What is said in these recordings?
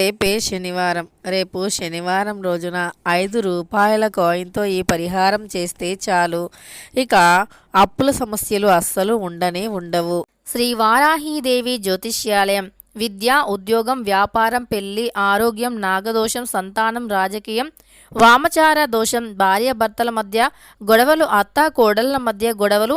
రేపే శనివారం రేపు శనివారం రోజున ఐదు రూపాయల కాయిన్తో ఈ పరిహారం చేస్తే చాలు. ఇక అప్పుల సమస్యలు అస్సలు ఉండనే ఉండవు. శ్రీ వారాహీదేవి జ్యోతిష్యాలయం విద్య ఉద్యోగం వ్యాపారం పెళ్ళి ఆరోగ్యం నాగదోషం సంతానం రాజకీయం వామచార దోషం భార్యాభర్తల మధ్య గొడవలు అత్త కోడళ్ళ మధ్య గొడవలు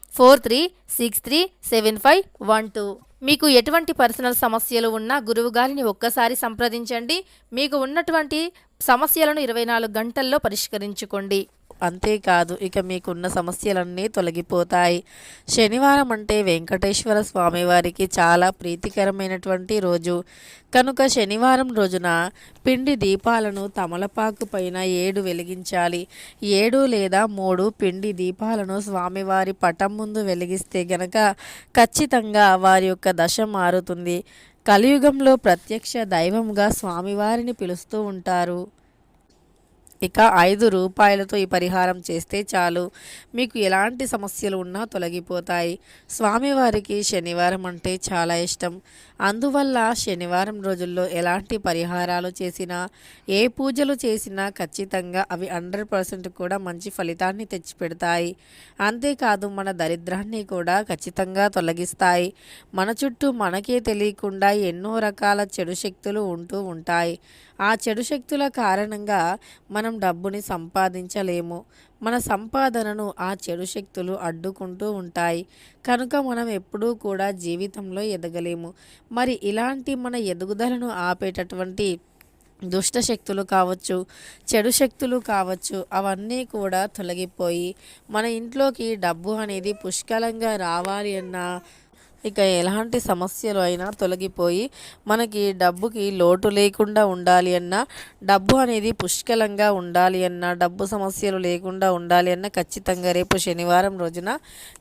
four three six three seven five one two. మీకు ఎటువంటి పర్సనల్ సమస్యలు ఉన్నా గురువు గారిని ఒక్కసారి సంప్రదించండి. మీకు ఉన్నటువంటి సమస్యలను ఇరవై నాలుగు గంటల్లో పరిష్కరించుకోండి. అంతేకాదు ఇక మీకున్న సమస్యలన్నీ తొలగిపోతాయి. శనివారం అంటే వెంకటేశ్వర స్వామివారికి చాలా ప్రీతికరమైనటువంటి రోజు. కనుక శనివారం రోజున పిండి దీపాలను తమలపాకు పైన ఏడు వెలిగించాలి. ఏడు లేదా మూడు పిండి దీపాలను స్వామివారి పటం ముందు వెలిగిస్తే గనక ఖచ్చితంగా వారి యొక్క దశ మారుతుంది. కలియుగంలో ప్రత్యక్ష దైవంగా స్వామివారిని పిలుస్తూ ఉంటారు. ఇక ఐదు రూపాయలతో ఈ పరిహారం చేస్తే చాలు. మీకు ఎలాంటి సమస్యలు ఉన్నా తొలగిపోతాయి. స్వామివారికి శనివారం అంటే చాలా ఇష్టం. అందువల్ల శనివారం రోజుల్లో ఎలాంటి పరిహారాలు చేసినా ఏ పూజలు చేసినా ఖచ్చితంగా అవి హండ్రెడ్ పర్సెంట్ కూడా మంచి ఫలితాన్ని తెచ్చిపెడతాయి. అంతేకాదు మన దరిద్రాన్ని కూడా ఖచ్చితంగా తొలగిస్తాయి. మన చుట్టూ మనకే తెలియకుండా ఎన్నో రకాల చెడు శక్తులు ఉంటూ ఉంటాయి. ఆ చెడు శక్తుల కారణంగా మనం డబ్బుని సంపాదించలేము. మన సంపాదనను ఆ చెడు శక్తులు అడ్డుకుంటూ ఉంటాయి. కనుక మనం ఎప్పుడూ కూడా జీవితంలో ఎదగలేము. మరి ఇలాంటి మన ఎదుగుదలను ఆపేటటువంటి దుష్ట శక్తులు కావచ్చు చెడు శక్తులు కావచ్చు అవన్నీ కూడా తొలగిపోయి మన ఇంట్లోకి డబ్బు అనేది పుష్కలంగా రావాలి అన్న ఇక ఎలాంటి సమస్యలు అయినా తొలగిపోయి మనకి డబ్బుకి లోటు లేకుండా ఉండాలి అన్నా డబ్బు అనేది పుష్కలంగా ఉండాలి అన్నా డబ్బు సమస్యలు లేకుండా ఉండాలి అన్న ఖచ్చితంగా రేపు శనివారం రోజున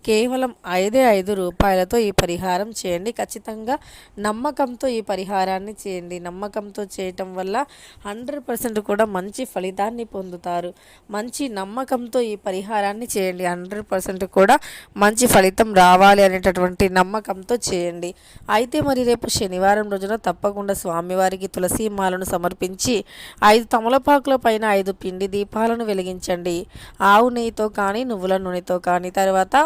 కేవలం ఐదే ఐదు రూపాయలతో ఈ పరిహారం చేయండి. ఖచ్చితంగా నమ్మకంతో ఈ పరిహారాన్ని చేయండి. నమ్మకంతో చేయటం వల్ల హండ్రెడ్ పర్సెంట్ కూడా మంచి ఫలితాన్ని పొందుతారు. మంచి నమ్మకంతో ఈ పరిహారాన్ని చేయండి. హండ్రెడ్ పర్సెంట్ కూడా మంచి ఫలితం రావాలి అనేటటువంటి నమ్మకం నమ్మకంతో చేయండి. అయితే మరి రేపు శనివారం రోజున తప్పకుండా స్వామివారికి తులసి మాలను సమర్పించి ఐదు తమలపాకుల పైన ఐదు పిండి దీపాలను వెలిగించండి. ఆవు నెయ్యితో కానీ నువ్వుల నూనెతో కానీ. తర్వాత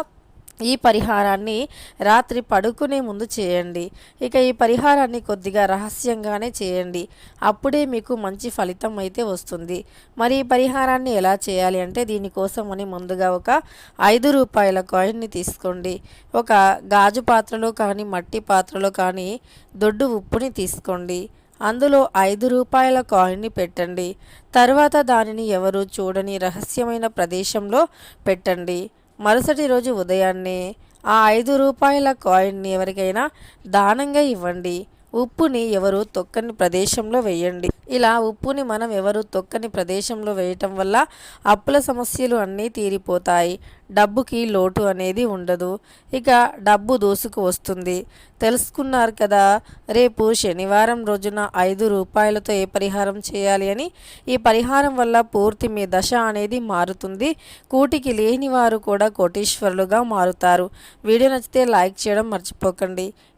ఈ పరిహారాన్ని రాత్రి పడుకునే ముందు చేయండి. ఇక ఈ పరిహారాన్ని కొద్దిగా రహస్యంగానే చేయండి. అప్పుడే మీకు మంచి ఫలితం అయితే వస్తుంది. మరి ఈ పరిహారాన్ని ఎలా చేయాలి అంటే దీనికోసం అని ముందుగా ఒక ఐదు రూపాయల కాయిన్ని తీసుకోండి. ఒక గాజు పాత్రలో కానీ మట్టి పాత్రలో కానీ దొడ్డు ఉప్పుని తీసుకోండి. అందులో ఐదు రూపాయల కాయిన్ని పెట్టండి. తర్వాత దానిని ఎవరు చూడని రహస్యమైన ప్రదేశంలో పెట్టండి. మరుసటి రోజు ఉదయాన్నే ఆ ఐదు రూపాయల కాయిన్ని ఎవరికైనా దానంగా ఇవ్వండి. ఉప్పుని ఎవరు తొక్కని ప్రదేశంలో వేయండి. ఇలా ఉప్పుని మనం ఎవరు తొక్కని ప్రదేశంలో వేయటం వల్ల అప్పుల సమస్యలు అన్నీ తీరిపోతాయి. డబ్బుకి లోటు అనేది ఉండదు. ఇక డబ్బు దూసుకు వస్తుంది. తెలుసుకున్నారు కదా రేపు శనివారం రోజున ఐదు రూపాయలతో ఏ పరిహారం చేయాలి అని? ఈ పరిహారం వల్ల పూర్తి మీ దశ అనేది మారుతుంది. కూటికి లేని వారు కూడా కోటీశ్వరులుగా మారుతారు. వీడియో నచ్చితే లైక్ చేయడం మర్చిపోకండి.